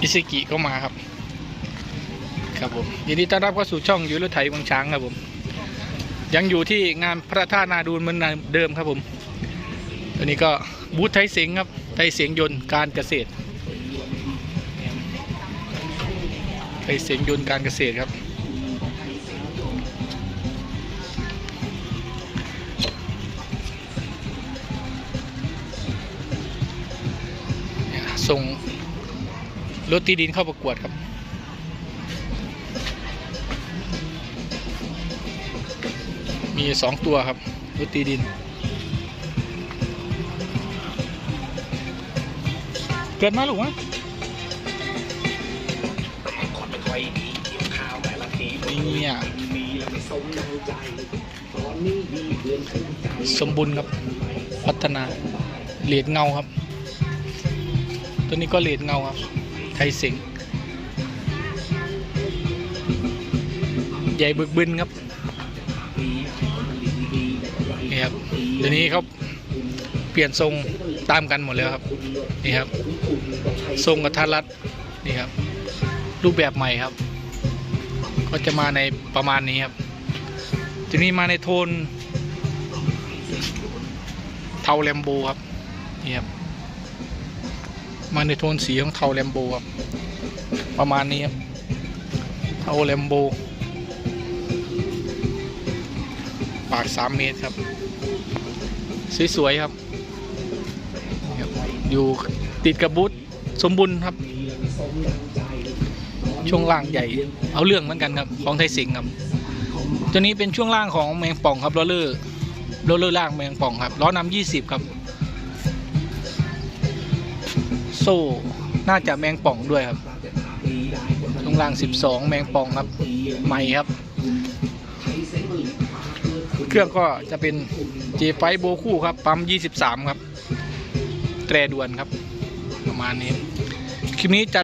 อิซิกิก็มาครับ ครับผมยินดีต้อนรับเข้าสู่ช่องยูรถไถเมืองช้างครับผม ยังอยู่ที่งานพระธาตุนาดูนเหมือนเดิมครับผมตัวนี้ก็บูธไทยเสียงครับ ไทยเสียงยนต์การเกษตร ไทยเสียงยนต์การเกษตรครับส่ง รถที่ดินเข้าประกวดครับ มีสองตัวครับ รถตีดิน เกิดมาหรือวะเนี่ยสมบูรณ์ครับ พัฒนาเหรียญเงาครับ ตัวนี้ก็เหรียญเงาครับ ทยสิงใหญ่บึกบึนครับนี่ครับเดี๋ยวนี้เขาเปลี่ยนทรงตามกันหมดแล้วครับนี่ครับ ทรงกับทัดรัดนี่ครับ รูปแบบใหม่ครับ ก็จะมาในประมาณนี้ครับทีนี้มาในโทนเทาแลมโบครับนี่ครับ มาในโทนสีของเทาแลมโบครับประมาณนี้ครับเทาแลมโบ ปาก 3 เมตรครับ สวยๆครับ อยู่ติดกับบูธสมบุญครับ ช่วงล่างใหญ่ เอาเรื่องเหมือนกันครับ ของไทยสิงห์ครับ ตัวนี้เป็นช่วงล่างของแมงป่องครับโรลเลอร์โรลเลอร์ล่างแมงป่องครับล้อนำ20 ครับ โซ่ น่าจะแมงป่องด้วยครับช่วงล่าง 12 แมงป่องครับใหม่ครับ เครื่องก็จะเป็น J ไฟโบคู่ครับ ปั๊ม 23 ครับ แตรด่วนครับ ประมาณนี้ คลิปนี้จะ